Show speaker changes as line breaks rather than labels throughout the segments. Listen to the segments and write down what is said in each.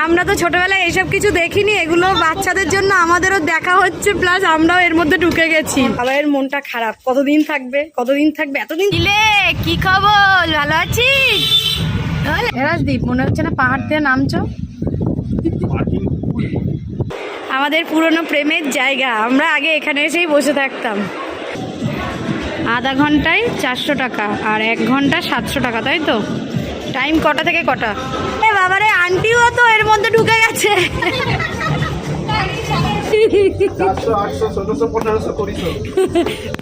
আমরা তো ছোটবেলায় এসব কিছু দেখিনি এগুলো বাচ্চাদের জন্য আমাদেরও দেখা হচ্ছে প্লাস আমরাও এর মধ্যে ঢুকে গেছি। আবার এর মনটা খারাপ। কতদিন থাকবে? কতদিন থাকবে? এতদিন দিলে কি খবর? ভালো আছিস? রাজদীপ মনে হচ্ছে না পাহাড় দিয়ে নামছো? আমাদের পুরনো প্রেমের জায়গা। আমরা আগে এখানে এসেই বসে থাকতাম। আধা ঘন্টায় চারশো টাকা আর এক ঘণ্টা সাতশো টাকা তাই তো? টাইম কটা থেকে কটা? বাবারে, আন্টিও তো এর মধ্যে ঢুকে গেছে।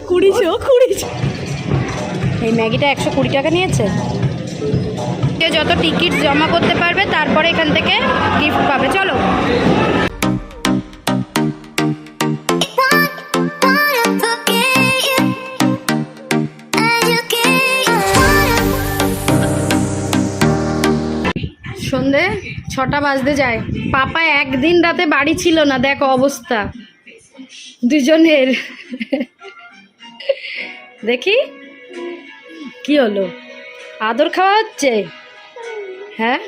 কুড়িশো
কুড়িশো। এই ম্যাগিটা একশো কুড়ি টাকা নিয়েছে। যে যত টিকিট জমা করতে পারবে, তারপরে এখান থেকে গিফট পাবে। চলো। ছটা বাজতে যায়। পাপা একদিন রাতে বাড়ি ছিল না, দেখো অবস্থা। দুজনের। দেখি, কি হলো? আদর খাওয়া হচ্ছে? হ্যাঁ?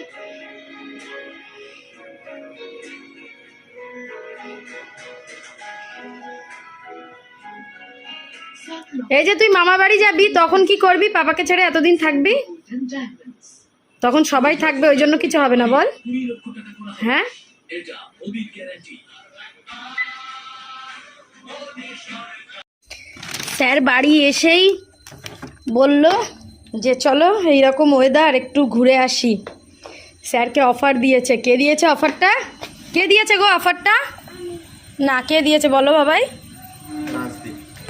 এই যে তুই মামা বাড়ি যাবি, তখন কি করবি? পাপাকে ছেড়ে এতদিন থাকবি? তখন সবাই থাকবে ওই জন্য কিছু হবে না বল। হ্যাঁ? স্যার বাড়ি এসেই বলল যে চলো এইরকম ওয়েদার একটু ঘুরে আসি। স্যারকে অফার দিয়েছে। কে দিয়েছে অফারটা কে দিয়েছে গো অফারটা না কে দিয়েছে বলো বাবাই?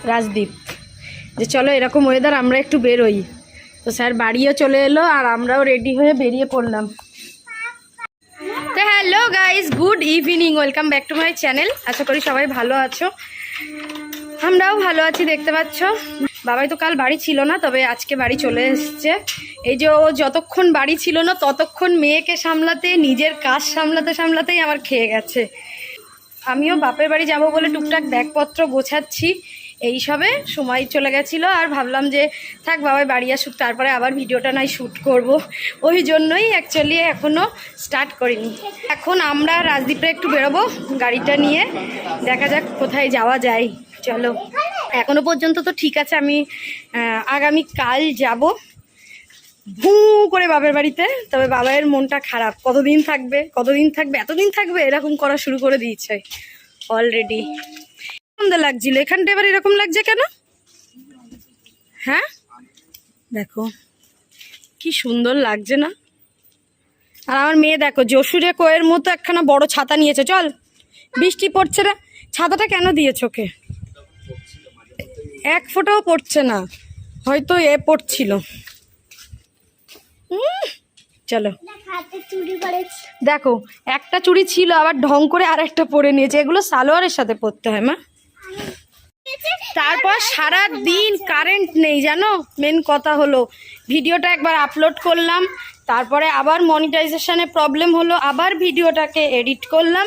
রাজদীপ। যে চলো এরকম ওয়েদার আমরা একটু বেরোই। তো স্যার বাড়িও চলে এলো আর আমরাও রেডি হয়ে বেরিয়ে পড়লাম। তো hello guys good evening welcome back to my channel আশা করি সবাই ভালো আছো। আমরাও ভালো আছি, দেখতে পাচ্ছ। বাবাই তো কাল বাড়ি ছিল না, তবে আজকে বাড়ি চলে এসছে। এই যে ও যতক্ষণ বাড়ি ছিল না, ততক্ষণ মেয়েকে সামলাতে, নিজের কাজ সামলাতে, সামলাতেই আমার খেয়ে গেছে। আমিও বাপের বাড়ি যাব বলে টুকটাক ব্যাগপত্র গোছাচ্ছি। এই সবে সময় চলে গেছিল আর ভাবলাম যে, থাক বাবাই বাড়ি আসুক, তারপরে আবার ভিডিওটা নয়, শ্যুট করব। ওই জন্যই অ্যাকচুয়ালি এখনও স্টার্ট করিনি। এখন আমরা রাজদ্বীপে একটু বেরোবো, গাড়িটা নিয়ে। দেখা যাক কোথায় যাওয়া যায়। চলো। এখনও পর্যন্ত তো ঠিক আছে, আমি আগামী কাল যাব। ভু করে বাবার বাড়িতে, তবে বাবার মনটা খারাপ। কতদিন থাকবে কতদিন থাকবে, এতদিন থাকবে, এরকম করা শুরু করে দিয়েছে। অলরেডি সুন্দর লাগছিল? এখানটা এবার এরকম লাগছে কেন? হ্যাঁ? দেখো, কি সুন্দর লাগছে না? আর আমার মেয়ে দেখো, যশুরে কোয়ের মতো একখানা বড় ছাতা নিয়েছে, চল। বৃষ্টি পড়ছে না ছাতাটা কেন দিয়েছ ওকে? এক ফোঁটাও পড়ছে না। হয়তো এ পড়ছিল। চলো। দেখো, একটা চুড়ি ছিল, আবার ঢং করে আর একটা পরে নিয়েছে। এগুলো সালোয়ারের সাথে পরতে হয়, মা। তারপর সারা দিন কারেন্ট নেই, জানো? মেন কথা হলো, ভিডিওটা একবার আপলোড করলাম, তারপরে আবার মনিটাইজেশনে প্রবলেম হলো, আবার ভিডিওটাকে এডিট করলাম,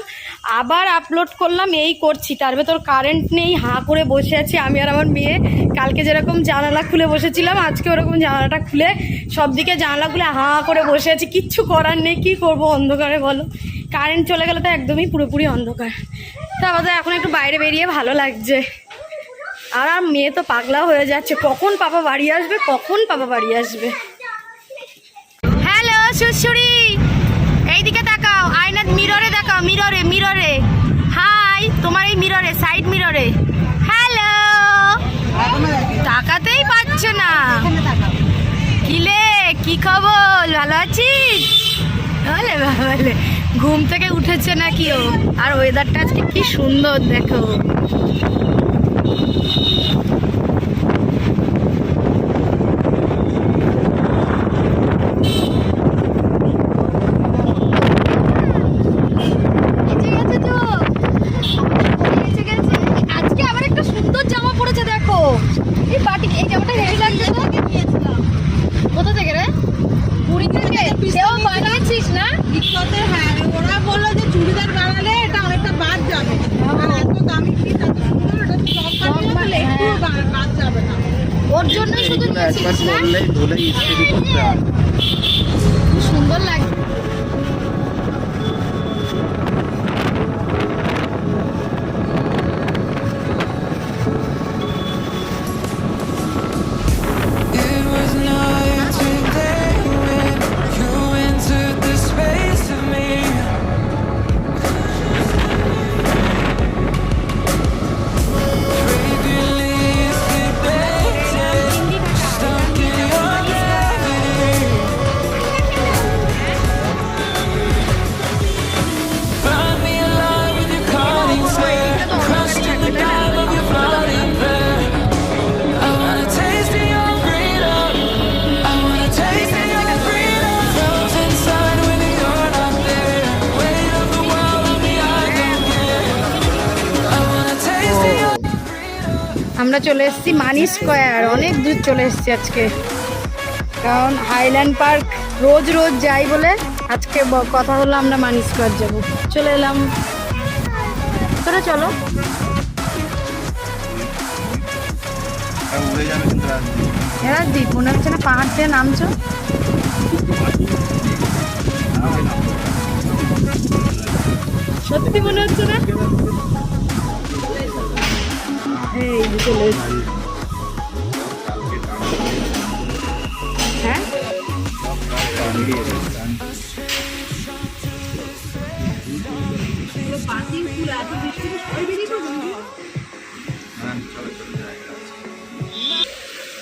আবার আপলোড করলাম, এই করছি। তার ভেতর কারেন্ট নেই, হাঁ করে বসে আছি আমি আর আমার মেয়ে। কালকে যেরকম জানালা খুলে বসেছিলাম, আজকে ওরকম জানালাটা খুলে সব দিকে জানালা খুলে হাঁ করে বসে আছি। কিচ্ছু করার নেই, কী করব অন্ধকারে বলো? কারেন্ট চলে গেলে তো একদমই পুরোপুরি অন্ধকার। তা আমাদের এখন একটু বাইরে বেরিয়ে ভালো লাগছে। আর আর মেয়ে তো পাগলা হয়ে যাচ্ছে। কখন পাপা বাড়ি আসবে? কখন পাপা বাড়ি আসবে? হ্যালো সুশুরি এইদিকে তাকাও। আয়নার মিররে দেখাও, মিররে মিররে। হাই, তোমার এই মিররে, সাইড মিররে। হ্যালো। তাকাতেই পাচ্ছে না। কিলে কি খবর? ভালো আছিস? ঘুম থেকে উঠেছে নাকি ও? আর ওয়েদারটা আজকে কি সুন্দর দেখো এসে গেছে তো এসে গেছে আজকে আবার একটা সুন্দর জামা পড়েছে দেখো এই বাটি এই জামাটা হেভি লাগছে তো কোথা থেকে রে পুরী থেকে সেও বানিয়েছিস না
বিখ্যাতের হ্যাঁ ওরা বলল যে চুড়িদার বানালে এটা অনেকটা বাদ যাবে আর এত দামি পিস এত সুন্দর এটা সব বানিয়ে
হ্যাঁ।
একটু বাদ যাবে না
ওর জন্য শুধু
এগুলো একবার
করলেই
পরলেই ইস্ত্রি করতে হয়।
চলে এসেছি মানি স্কোয়ার। অনেক দূর চলে এসেছি আজকে। কারণ হাইল্যান্ড পার্ক রোজ রোজ যাই বলে আজকে কথা হলো আমরা মানি স্কোয়ার যাব। চলে এলাম। তোরা চলো। রাজদীপ মনে হচ্ছে না পাহাড় থেকে নামছো? সত্যি মনে হচ্ছে না? হ্যাঁ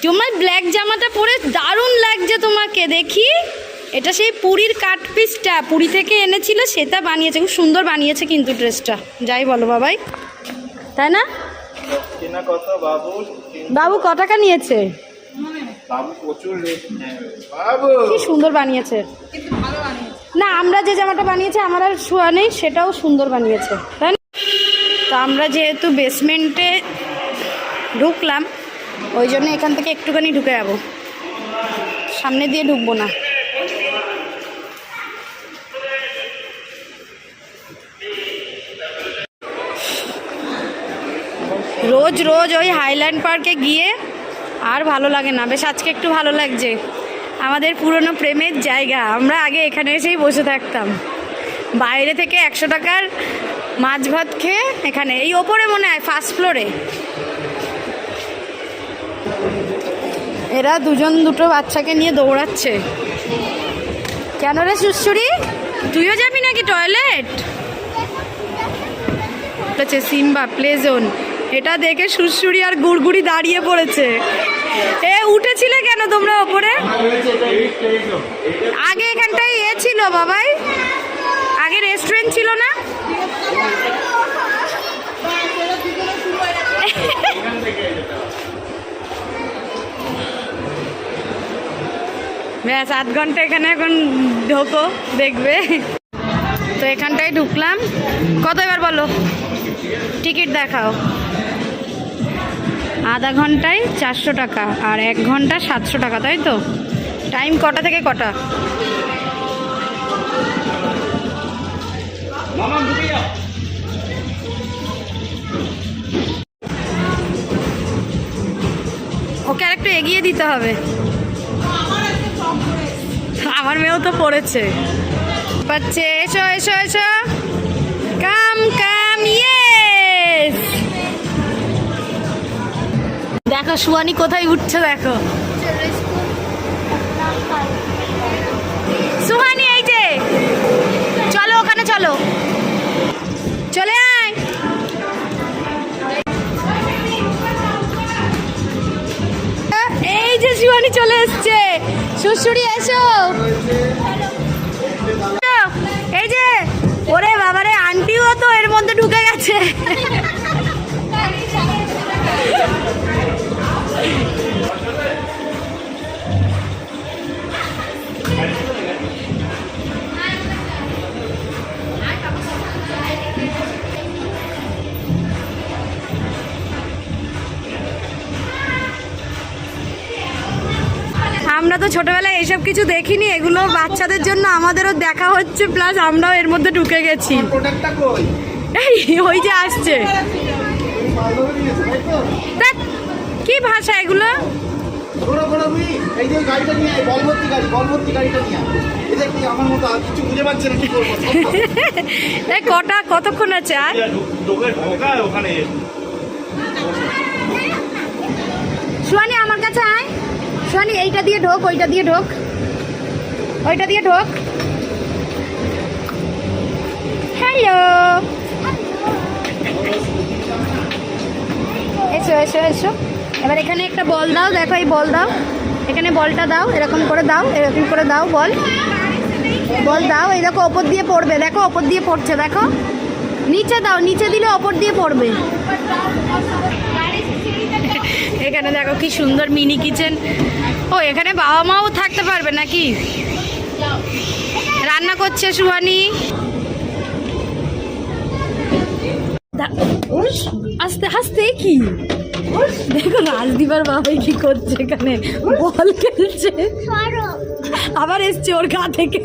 তোমার ব্ল্যাক জামাটা পরে দারুণ লাগছে তোমাকে, দেখি। এটা সেই পুরীর কাট পিসটা পুরী থেকে এনেছিল, সেটা বানিয়েছে। খুব সুন্দর বানিয়েছে কিন্তু ড্রেসটা যাই বলো বাবাই। তাই না?
কেনা কত বাবু
বাবু ক টাকা নিয়েছে? সুন্দর বানিয়েছে। না, আমরা যে জামাটা বানিয়েছি, আমার আর শোয়া নেই, সেটাও সুন্দর বানিয়েছে, তাই না? তো আমরা যেহেতু বেসমেন্টে ঢুকলাম, ওই জন্য এখান থেকে একটুখানি ঢুকে যাব। সামনে দিয়ে ঢুকবো না। রোজ রোজ ওই হাইল্যান্ড পার্কে গিয়ে আর ভালো লাগে না। বেশ আজকে একটু ভালো লাগছে। আমাদের পুরনো প্রেমের জায়গা। আমরা আগে এখানে এসেই বসে থাকতাম। বাইরে থেকে একশো টাকার মাছ ভাত খেয়ে এখানে এই ওপরে মনে হয় ফার্স্ট ফ্লোরে এরা দুজন দুটো বাচ্চাকে নিয়ে দৌড়াচ্ছে। কেন রে সুশ্রী? তুইও যাবি নাকি টয়লেট সিম্বা প্লে জোন এটা দেখে সুরসুরি আর গুড়গুড়ি দাঁড়িয়ে পড়েছে। এ, উঠেছিলে কেন তোমরা ওপরে? আগে এখানটায় এ ছিল বাবাই। আগে রেস্টুরেন্ট ছিল না? ব্যাস, আধ ঘণ্টা এখানে এখন ঢোকো, দেখবে। তো এখানটায় ঢুকলাম। কত এবার বলো? টিকিট দেখাও। আধা ঘন্টায় চারশো টাকা আর এক ঘণ্টা সাতশো টাকা তাই তো? টাইম কটা থেকে কটা? ওকে আর একটু এগিয়ে দিতে হবে। আমার মেয়েও তো পড়েছে। পাচ্ছে এসো এসো এসো। কাম কাম দেখো, সুয়ানি কোথায় উঠছে দেখো। সুহানি, এই যে। চলো ওখানে, চলো। চলে আয়। এই যে শিবানী চলে এসছে। শ্বশুরি এসো। এই যে, ওরে বাবারে, আন্টিও তো এর মধ্যে ঢুকে গেছে। আমরা তো ছোটবেলায় এইসব কিছু দেখিনি এগুলো বাচ্চাদের জন্য আমাদেরও দেখা হচ্ছে প্লাস আমরাও এর মধ্যে ঢুকে গেছি। এই ওই যে আসছে। কি ভাষা এগুলো? কটা কতক্ষণ আছে আর? সোয়ানি আমার কাছে আয়। সোয়ানি এইটা দিয়ে ঢোক, ওইটা দিয়ে ঢোক। ওইটা দিয়ে ঢোক। হ্যালো এসো এসো এসো। এবার এখানে একটা বল দাও, দেখো এই বল দাও। এখানে বলটা দাও, এরকম করে দাও, এরকম করে দাও বল। বল দাও, এই দেখো, ওপর দিয়ে পড়বে, দেখো, ওপর দিয়ে পড়ছে, দেখো। নিচে দাও, নিচে দিলে ওপর দিয়ে পড়বে। এখানে দেখো কি সুন্দর মিনি কিচেন। ও, এখানে বাবা মাও থাকতে পারবে নাকি? রান্না করছে সুহানি। আস্তে আস্তে কি? দেখো রাজদীপার বাবাই কি করছে এখানে? বল খেলছে। আবার এসছে ওর গা থেকে।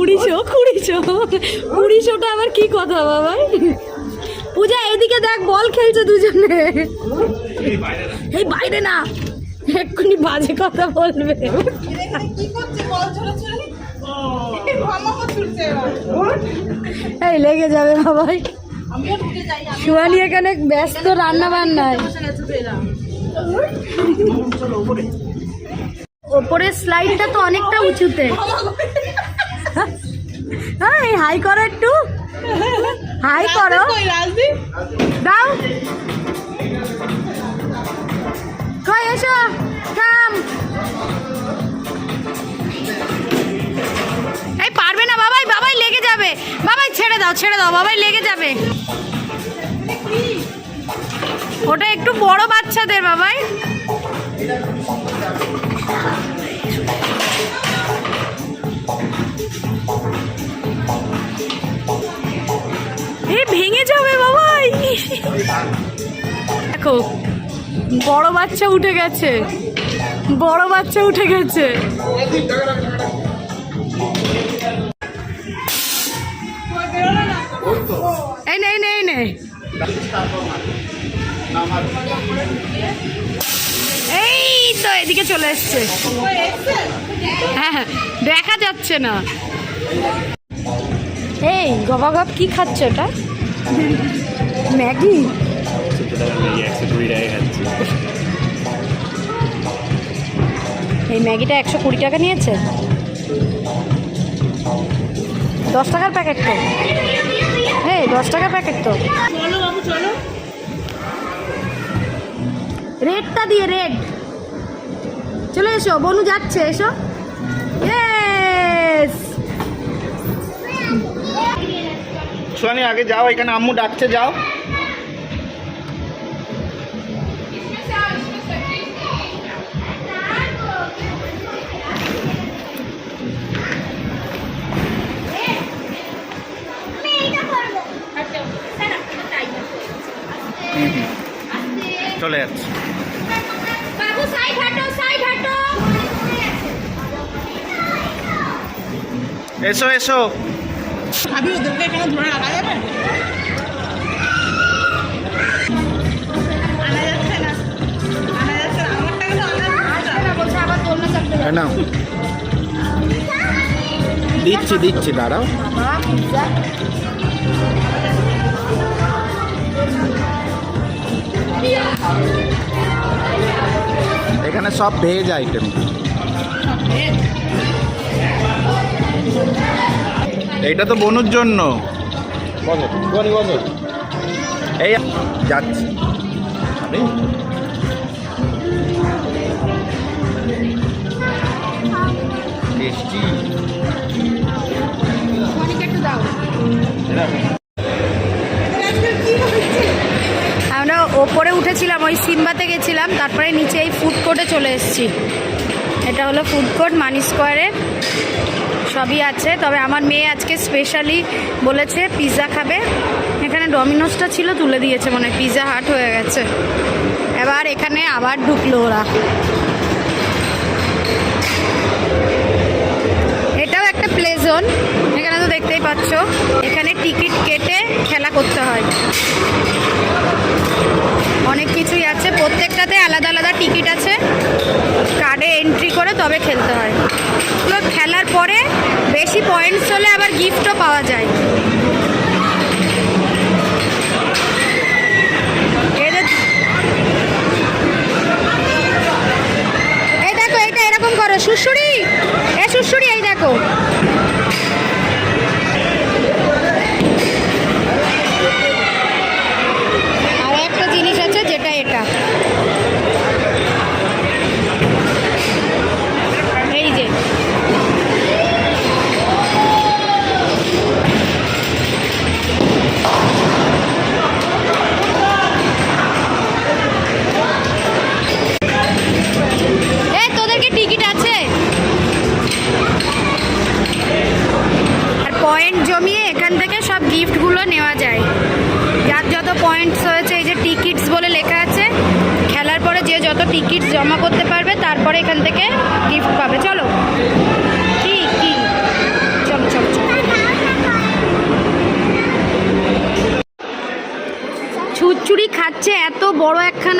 কুড়িশো
কুড়িশো। কুড়িশো কুড়িশোটা আবার কি কথা বাবাই পূজা, এদিকে দেখ, বল খেলছে দুজনে। এই বাইরে না, এক্ষুনি বাজে কথা বলবে। এই লেগে যাবে বাবাই শিবানী এখানে ব্যস্ত রান্না বান্নায় ওপরের স্লাইডটা তো অনেকটা উঁচুতে। হ্যাঁ হাই করো একটু। হাই করো। দাও। কই এসো কাম এই পারবে না বাবাই বাবাই লেগে যাবে। বাবাই ছেড়ে দাও ছেড়ে দাও বাবাই লেগে যাবে। ওটা একটু বড় বাচ্চাদের বাবাই। ভেঙে যাবে বাবাই। দেখো বড় বাচ্চা উঠে গেছে। বড় বাচ্চা উঠে গেছে। এই নেই নেই নেই এই তো এদিকে চলে এসছে। হ্যাঁ হ্যাঁ, দেখা যাচ্ছে না। এই গবা গপ কি খাচ্ছে এটা ম্যাগি? এই ম্যাগিটা একশো কুড়ি টাকা নিয়েছে। দশ টাকার প্যাকেট তো। এই দশ টাকার প্যাকেট তো।
চলো বাবু চলো।
রেডটা দিয়ে রেড চলে এসো বনু যাচ্ছে এসো।
সোয়ানি আগে যাও এখানে আম্মু ডাকছে যাও। চলে যাচ্ছে। এসো এসো।
ভাবি ওদেরকে এখানে ধরে রাখা যাবে?
নাও। দিচ্ছি দিচ্ছি দাঁড়াও। এখানে সব ভেজ আইটেম। এইটা তো বনুর জন্য। এই, যাচ্ছি।
আমরা ওপরে উঠেছিলাম, ওই সিম্বাতে গেছিলাম, তারপরে নিচে এই ফুড কোর্টে চলে এসেছি। এটা হলো ফুড কোর্ট, মানি স্কোয়ারে। সবই আছে। তবে আমার মেয়ে আজকে স্পেশালি বলেছে পিৎজা খাবে। এখানে ডমিনোসটা ছিল, তুলে দিয়েছে মানে পিৎজা হাট হয়ে গেছে। এবার এখানে আবার ঢুকলো ওরা। এটাও একটা প্লে জোন এখানে তো দেখতেই পাচ্ছ। এখানে টিকিট কেটে খেলা করতে হয়। অনেক কিছুই আছে। প্রত্যেকটাতে আলাদা আলাদা টিকিট আছে। কার্ডে এন্ট্রি করে তবে খেলতে হয়। খেলার পরে বেশি পয়েন্টস হলে আবার গিফটও পাওয়া যায়। এই দেখো এটা এরকম করো। সুশুরি! এ সুশুরি, এই দেখো। আর একটা জিনিস আছে যেটা এটা।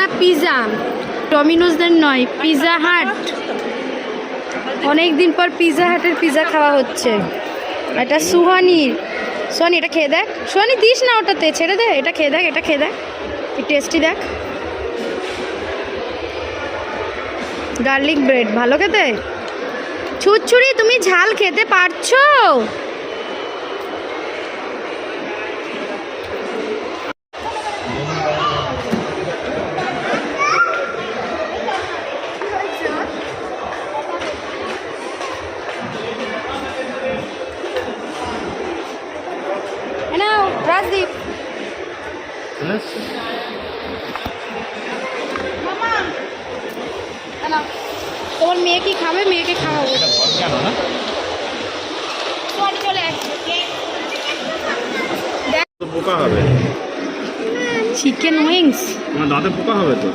একখানা পিৎজা ডমিনোজদের নয় পিৎজা হাট। অনেক দিন পর পিৎজা হাটের পিৎজা খাওয়া হচ্ছে। এটা সুহানির সোহানি, এটা খেয়ে দেখ। সোহানি, দিস না ওটাতে, ছেড়ে দে। এটা খেয়ে দেখ, এটা খেয়ে দেখ। টেস্টি দেখ। গার্লিক ব্রেড ভালো খেতে? ছুটছুরি তুমি ঝাল খেতে পারছ?
কেন না? পোকা হবে।
চিকেন উইংস
তোমার দাঁতে পোকা হবে তো?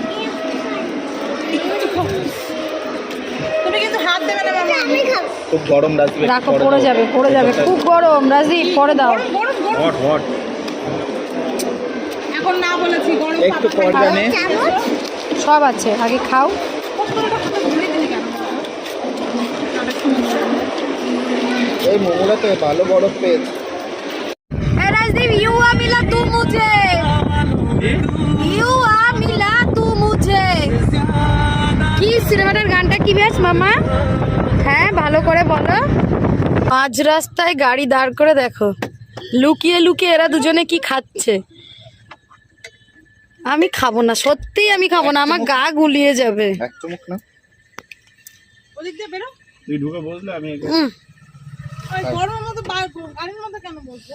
তুমি কিন্তু হাত দেবে না মামা।
খুব গরম রাজদীপ
রাখো পড়ে যাবে পড়ে যাবে। খুব গরম রাজদীপ পরে দাও।
গরম গরম
হট হট।
এখন না বলেছি গরম
একটু
পাতা
সব আছে আগে খাও
ঘুরে দিলি কেন
এই মোমোটাতে ভালো
মিলা তু তু কি সিনেমাটার গানটা বেশ মামা? হ্যাঁ ভালো করে বলো। রাস্তায় গাড়ি দাঁড় করে দেখো। লুকিয়ে লুকিয়ে এরা দুজনে খাচ্ছে? আমি খাব না সত্যি আমি খাব না আমার গা গুলিয়ে যাবে।
না?
ওই গরমের মধ্যে গাড়ির মধ্যে কেন বলছো?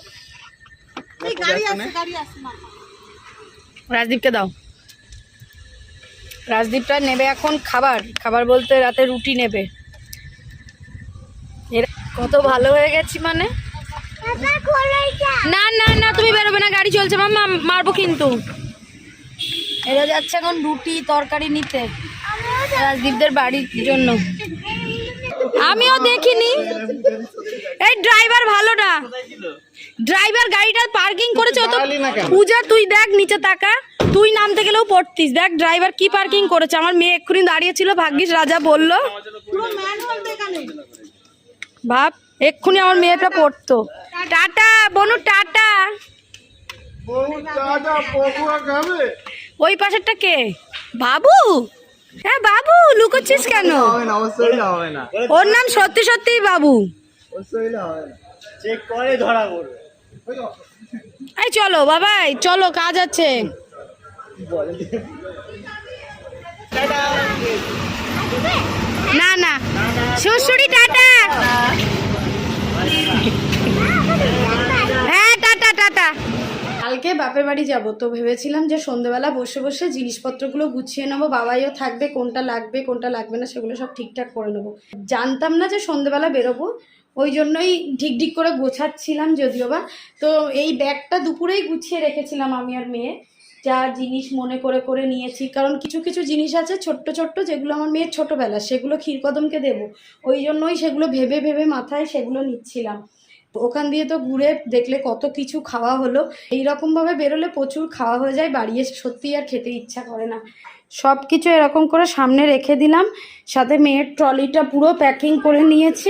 গাড়ি আসছে গাড়ি আসছে
রাজদীপকে দাও। রাজদীপটা নেবে এখন খাবার। খাবার বলতে রাতে রুটি নেবে। এর কত ভালো হয়ে গেছি মানে? না না না তুমি বেরোবে না গাড়ি চলছে মাম্মা মারবো কিন্তু। এরা যাচ্ছে এখন রুটি তরকারি নিতে। রাজদীপদের বাড়ির জন্য। আমিও দেখিনি। এই ড্রাইভার ভালো না ড্রাইভার গাড়িটা পার্কিং করেছে তো পূজা তুই দেখ নিচে তাকা। তুই নামতে গেলেও পড়তিস। দেখ ড্রাইভার কি পার্কিং করেছে। আমার মেয়ে এক্ষুনি দাঁড়িয়ে ছিল ভাগ্যিস রাজা বলল। ভাব এক্ষুনি আমার মেয়েটা পড়তো। টাটা বনু টাটা। ওই পাশেরটা কে? বাবু! হ্যাঁ বাবু, লুকোচ্ছিস কেন? ওর নাম সত্যি সত্যিই বাবু। এই চলো, বাবাই, চলো, কাজ আছে। না না। শ্বশুরি টাটা হ্যাঁ টাটা টাটা কালকে বাপের বাড়ি যাব, তো ভেবেছিলাম যে সন্ধেবেলা বসে বসে জিনিসপত্রগুলো গুছিয়ে নেব, বাবাইও থাকবে, কোনটা লাগবে কোনটা লাগবে না সেগুলো সব ঠিকঠাক করে নেব। জানতাম না যে সন্ধেবেলা বেরোবো, ওই জন্যই ঠিক ঠিক করে গোছাচ্ছিলাম যদিও বা। তো এই ব্যাগটা দুপুরেই গুছিয়ে রেখেছিলাম আমি আর মেয়ে, যা জিনিস মনে করে করে নিয়েছি। কারণ কিছু কিছু জিনিস আছে ছোট্ট ছোট্ট যেগুলো আমার মেয়ের ছোটোবেলা, সেগুলো ক্ষীরকদমকে দেবো। ওই জন্যই সেগুলো ভেবে ভেবে মাথায় সেগুলো নিচ্ছিলাম। ওখান দিয়ে তো ঘুরে দেখলে কত কিছু খাওয়া হলো। এই রকমভাবে বেরোলে প্রচুর খাওয়া হয়ে যায় বাড়ি এসে সত্যিই আর খেতে ইচ্ছা করে না। সব কিছু এরকম করে সামনে রেখে দিলাম, সাথে মেয়ের ট্রলিটা পুরো প্যাকিং করে নিয়েছি।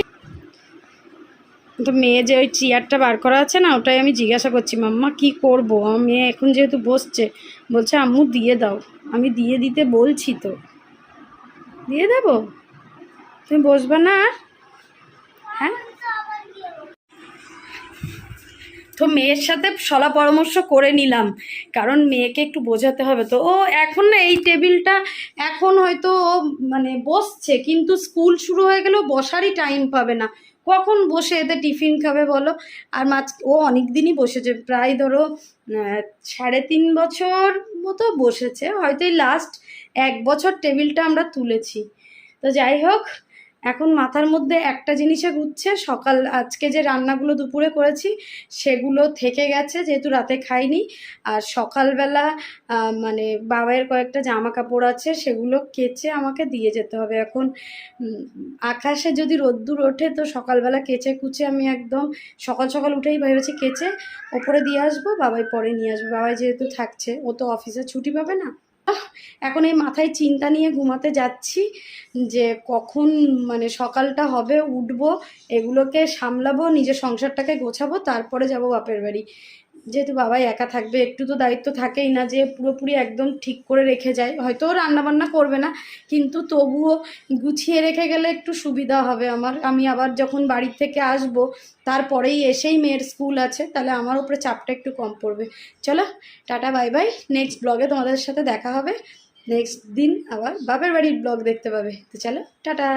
তো মেয়ে যে ওই চেয়ারটা বার করা আছে না, ওটাই আমি জিজ্ঞাসা করছি, মাম্মা, কি করব? মেয়ে এখন যেহেতু বসছে। বলছে, আম্মু, দিয়ে দাও। আমি দিয়ে দিতে বলছি তো। দিয়ে দেবো? তুমি বসবে না হ্যাঁ? তো মেয়ের সাথে সলা পরামর্শ করে নিলাম। কারণ মেয়েকে একটু বোঝাতে হবে। তো ও এখন না এই টেবিলটা এখন হয়তো ও মানে বসছে, কিন্তু স্কুল শুরু হয়ে গেলেও বসারই টাইম পাবে না। কখন বসে এতে টিফিন খাবে বলো? আর মাঝ ও অনেক দিনই বসেছে। প্রায় ধরো সাড়ে তিন বছর মতো বসেছে। হয়তো এই লাস্ট এক বছর টেবিলটা আমরা তুলেছি। তো যাই হোক এখন মাথার মধ্যে একটা জিনিসে ঘুরছে, সকাল, আজকে যে রান্নাগুলো দুপুরে করেছি, সেগুলো থেকে গেছে, যেহেতু রাতে খাইনি। আর সকালবেলা মানে বাবাইয়ের কয়েকটা জামা কাপড় আছে, সেগুলো কেচে আমাকে দিয়ে যেতে হবে। এখন আকাশে যদি রোদ্দুর ওঠে, তো সকালবেলা কেচে কুচে আমি একদম সকাল সকাল উঠেই ভেবেছি কেচে ওপরে দিয়ে আসব, বাবাই পরে নিয়ে আসব। বাবাই যেহেতু থাকছে, ও তো অফিসে ছুটি পাবে না। এখন এই মাথায় চিন্তা নিয়ে ঘুমাতে যাচ্ছি যে কখন মানে সকালটা হবে, উঠবো, এগুলোকে সামলাবো, নিজের সংসারটাকে গোছাবো, তারপরে যাব বাপের বাড়ি। যেহেতু বাবাই একা থাকবে, একটু তো দায়িত্ব থাকেই না যে পুরোপুরি একদম ঠিক করে রেখে যায়। হয়তো রান্নাবান্না করবে না, কিন্তু তবুও গুছিয়ে রেখে গেলে একটু সুবিধা হবে আমার। আমি আবার যখন বাড়ির থেকে আসব, তারপরেই এসেই মেয়ের স্কুল আছে, তাহলে আমার উপরে চাপটা একটু কম পড়বে। চলো, টাটা, বাই বাই। নেক্সট ব্লগে তোমাদের সাথে দেখা হবে। নেক্সট দিন আবার বাপের বাড়ির ব্লগ দেখতে পাবে। তো চলো, টাটা।